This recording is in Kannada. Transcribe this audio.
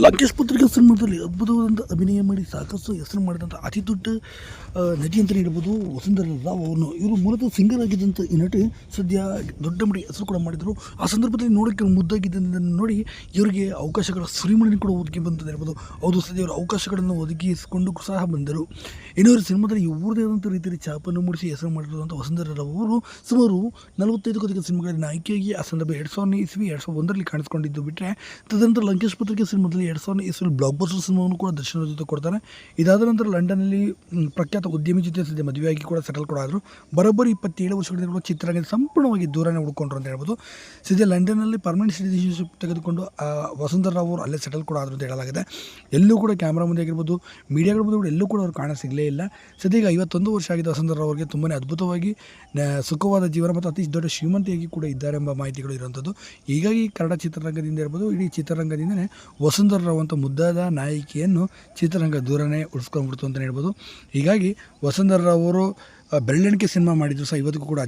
ಲಂಕೇಶ್ ಪತ್ರಿಕೆ ಸಿನಿಮಾದಲ್ಲಿ ಅದ್ಭುತವಾದಂಥ ಅಭಿನಯ ಮಾಡಿ ಸಾಕಷ್ಟು ಹೆಸರು ಮಾಡಿದಂಥ ಅತಿ ದೊಡ್ಡ ನಟಿ ಅಂತಲೇ ಹೇಳ್ಬೋದು ವಸುಂಧರಾ ರಾವ್ ಅವನು ಇವರು ಮೂಲತಃ ಸಿಂಗರ್ ಆಗಿದ್ದಂಥ ಈ ನಟಿ ಸದ್ಯ ದೊಡ್ಡ ಮಟ್ಟಿಗೆ ಹೆಸರು ಕೂಡ ಮಾಡಿದರು. ಆ ಸಂದರ್ಭದಲ್ಲಿ ನೋಡೋಕ್ಕೆ ಮುದ್ದಾಗಿದ್ದನ್ನು ನೋಡಿ ಇವರಿಗೆ ಅವಕಾಶಗಳ ಸುರಿಮಣಿ ಕೂಡ ಒದಗಿ ಬಂತಂತ ಹೇಳ್ಬೋದು. ಹೌದು, ಸದ್ಯ ಅವರು ಅವಕಾಶಗಳನ್ನು ಒದಗಿಸಿಕೊಂಡು ಸಹ ಬಂದರು. ಇನ್ನು ಇವರು ಸಿನಿಮಾದಲ್ಲಿ ಇವ್ರದೇ ಆದಂಥ ರೀತಿಯಲ್ಲಿ ಛಾಪನ್ನು ಮೂಡಿಸಿ ಹೆಸರು ಮಾಡಿರುವಂಥ ವಸುಂಧರಾ ರಾವ್ ಅವರು ಸುಮಾರು ನಲವತ್ತೈದು ಅಧಿಕ ಸಿನಿಮಾಗಳಲ್ಲಿ ನಾಯಕಿಯಾಗಿ ಆ ಸಂದರ್ಭ ಎರಡು ಸಾವಿರ ಇಸ್ವಿ, ಎರಡು ಸಾವಿರದ ಒಂದರಲ್ಲಿ ಕಾಣಿಸ್ಕೊಂಡಿದ್ದು ಬಿಟ್ಟರೆ ತದನಂತರ ಲಂಕೇಶ್ ಪತ್ರಿಕೆ ಸಿನಿಮಾದಲ್ಲಿ ಎರಡು ಸಾವಿರದ ಇಸ್ರಲ್ಲಿ ಬ್ಲಾಕ್ ಸಿನಿಮಾವನ್ನು ಕೂಡ ದರ್ಶನದ ಜೊತೆ ಕೊಡ್ತಾರೆ. ಇದಾದ ನಂತರ ಲಂಡನ್ನಲ್ಲಿ ಪ್ರಖ್ಯಾತ ಉದ್ಯಮಿ ಜೊತೆ ಸದ್ಯ ಮದುವೆಯಾಗಿ ಕೂಡ ಸೆಟಲ್ ಕೂಡ ಆದರು. ಬರೋಬ್ಬರಿ ಇಪ್ಪತ್ತೇಳು ವರ್ಷಗಳಿಂದ ಕೂಡ ಚಿತ್ರರಂಗದ ಸಂಪೂರ್ಣವಾಗಿ ದೂರನೇ ಉಳ್ಕೊಂಡ್ರು ಅಂತ ಹೇಳ್ಬೋದು. ಸದ್ಯ ಲಂಡನ್ನಲ್ಲಿ ಪರ್ಮನೆಂಟ್ ಸಿಟಿಜನ್ಶಿಪ್ ತೆಗೆದುಕೊಂಡು ಆ, ವಸುಂಧರಾ ರಾವ್ ಅವರು ಅಲ್ಲೇ ಸೆಟಲ್ ಕೂಡ ಆದರು ಅಂತ ಹೇಳಲಾಗಿದೆ. ಎಲ್ಲೂ ಕೂಡ ಕ್ಯಾಮ್ರಾ ಮುಂದೆ ಆಗಿರ್ಬೋದು ಮೀಡಿಯಾಗಳ ಮುಂದೆ ಕೂಡ ಎಲ್ಲೂ ಕೂಡ ಅವ್ರು ಕಾಣ ಸಿಗಲೇ ಇಲ್ಲ. ಸದ್ಯ ಐವತ್ತೊಂದು ವರ್ಷ ಆಗಿದೆ ವಸುಂಧರಾ ರಾವ್ ಅವರಿಗೆ ತುಂಬಾ ಅದ್ಭುತವಾಗಿ ಸುಖವಾದ ಜೀವನ ಮತ್ತು ಅತಿ ದೊಡ್ಡ ಶ್ರೀಮಂತಿಯಾಗಿ ಕೂಡ ಇದ್ದಾರೆ ಎಂಬ ಮಾಹಿತಿಗಳು ಇರುವಂಥದ್ದು ಹೀಗಾಗಿ ಕನ್ನಡ ಚಿತ್ರರಂಗದಿಂದ ಇರ್ಬೋದು ಇಡೀ ಚಿತ್ರರಂಗದಿಂದನೇ ವಸುಂಧರಾ ರಾವ್ ಅಂತ ಮುದ್ದಾದ ನಾಯಕಿಯನ್ನು ಚಿತ್ರರಂಗ ದೂರನೇ ಉಳಿಸ್ಕೊಂಡ್ಬಿಡ್ತು ಅಂತಲೇ ಹೇಳ್ಬೋದು. ಹೀಗಾಗಿ ವಸುಂಧರಾ ರಾವ್ ಅವರು ಆ, ಬೆರಳೆಣಿಕೆ ಸಿನಿಮಾ ಮಾಡಿದ್ರು ಸಹ ಇವತ್ತಿಗೂ ಕೂಡ